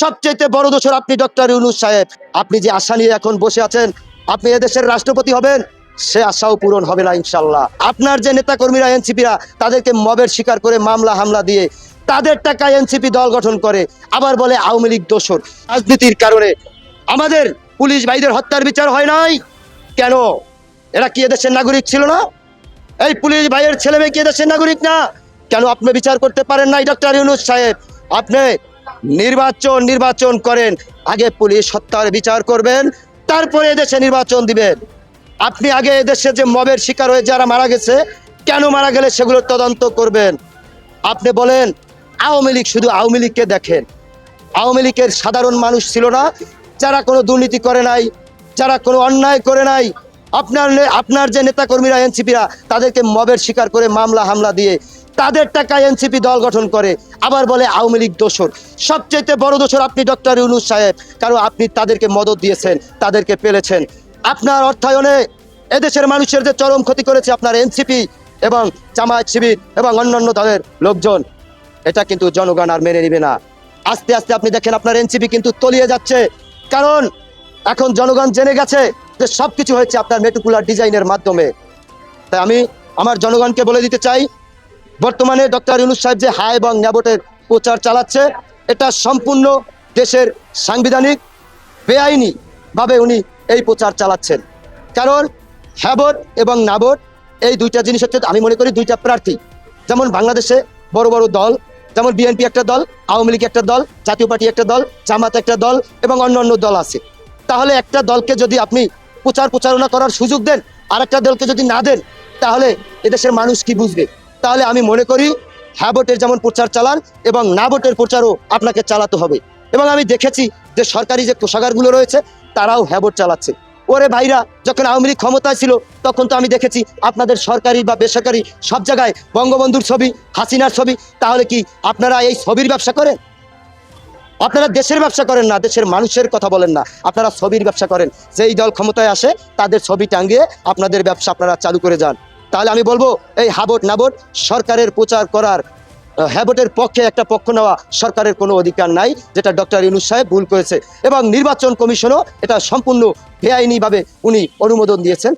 সবচেয়ে বড় দোষর আপনি ডক্টর ইউনুস সাহেব। আপনি যে আশা নিয়ে এখন বসে আছেন, আপনি এদেশের রাষ্ট্রপতি হবেন, সে আশাও পূরণ হবে না ইনশাল্লাহ আপনার যে নেতাকর্মীরা, এনসিপিরা, তাদেরকে মবের শিকার করে মামলা হামলা দিয়ে তাদের টাকায় এনসিপি দল গঠন করে, আবার বলে আওয়ামী লীগ দোষর। রাজনীতির কারণে আমাদের পুলিশ ভাইদের হত্যার বিচার হয় নাই? কেন? এরা কি এদেশের নাগরিক ছিল না? এই পুলিশ ভাইয়ের ছেলে মেয়ে কি এদেশের নাগরিক না? কেন আপনি বিচার করতে পারেন নাই ডক্টর ইউনুস সাহেব? আপনি নির্বাচন নির্বাচন করেন। আগে পুলিশ হত্যার বিচার করবেন, তারপরে এদেশে নির্বাচন দিবেন। আপনি আগে এদেশে যে মবের শিকার হয়ে যারা মারা গেছে, কেন মারা গেলে সেগুলোর তদন্ত করবেন? আপনি বলেন, আওয়ামী লীগ শুধু আওয়ামী লীগকে দেখেন। আওয়ামী লীগের সাধারণ মানুষ ছিল না, যারা কোনো দুর্নীতি করে নাই, যারা কোনো অন্যায় করে নাই। আপনার আপনার যে নেতাকর্মীরা, এনসিপিরা, তাদেরকে মবের শিকার করে মামলা হামলা দিয়ে তাদের টাকায় এনসিপি দল গঠন করে, আবার বলে আওয়ামী লীগ দোষর। সবচেয়ে বড় দোষর আপনি ডক্টর ইউনুস সাহেব, কারণ আপনি তাদেরকে মদত দিয়েছেন, তাদেরকে পেলেছেন। আপনার অর্থায়নে এদেশের মানুষের যে চরম ক্ষতি করেছে আপনার এনসিপি এবং জামায়াত শিবির এবং অন্যান্য দলের লোকজন, এটা কিন্তু জনগণ আর মেনে নিবে না। আস্তে আস্তে আপনি দেখেন আপনার এনসিপি কিন্তু তলিয়ে যাচ্ছে। কারণ এখন জনগণ জেনে গেছে যে সবকিছু হয়েছে আপনার মেটুকুলার ডিজাইনের মাধ্যমে। তাই আমি আমার জনগণকে বলে দিতে চাই বর্তমানে ডক্টর ইউনুস সাহেব যে হাই এবং ন্যাবোটের প্রচার চালাচ্ছে, এটা সম্পূর্ণ দেশের সাংবিধানিক বেআইনি ভাবে উনি এই প্রচার চালাচ্ছেন। কারণ হ্যাবট এবং নাবট এই দুইটা জিনিস হচ্ছে, আমি মনে করি দুইটা প্রার্থী। যেমন বাংলাদেশে বড় বড় দল, যেমন বিএনপি একটা দল, আওয়ামী লীগ একটা দল, জাতীয় পার্টি একটা দল, জামাত একটা দল এবং অন্যান্য দল আছে। তাহলে একটা দলকে যদি আপনি প্রচার প্রচারণা করার সুযোগ দেন আর একটা দলকে যদি না দেন, তাহলে এদেশের মানুষ কি বুঝবে? তাহলে আমি মনে করি হ্যাঁ ভোটের যেমন প্রচার চালান এবং না ভোটের প্রচারও আপনাকে চালাতে হবে। এবং আমি দেখেছি যে সরকারি যে কোষাগারগুলো রয়েছে, তারাও হ্যাঁ ভোট চালাচ্ছে। ওরে ভাইরা, যখন আওয়ামী লীগ ক্ষমতায় ছিল, তখন তো আমি দেখেছি আপনাদের সরকারি বা বেসরকারি সব জায়গায় বঙ্গবন্ধুর ছবি, হাসিনার ছবি। তাহলে কি আপনারা এই ছবির ব্যবসা করেন? আপনারা দেশের ব্যবসা করেন না, দেশের মানুষের কথা বলেন না। আপনারা ছবির ব্যবসা করেন। যেই দল ক্ষমতায় আসে, তাদের ছবি টাঙ্গিয়ে আপনাদের ব্যবসা আপনারা চালু করে যান। তাহলে আমি বলব, এই হাবট নাবট সরকারের প্রচার করার হ্যাবটের পক্ষে একটা পক্ষ নেওয়া সরকারের কোনো অধিকার নাই, যেটা ডক্টর ইউনুস সাহেব ভুল করেছে। এবং নির্বাচন কমিশনও এটা সম্পূর্ণ বেআইনিভাবে উনি অনুমোদন দিয়েছেন।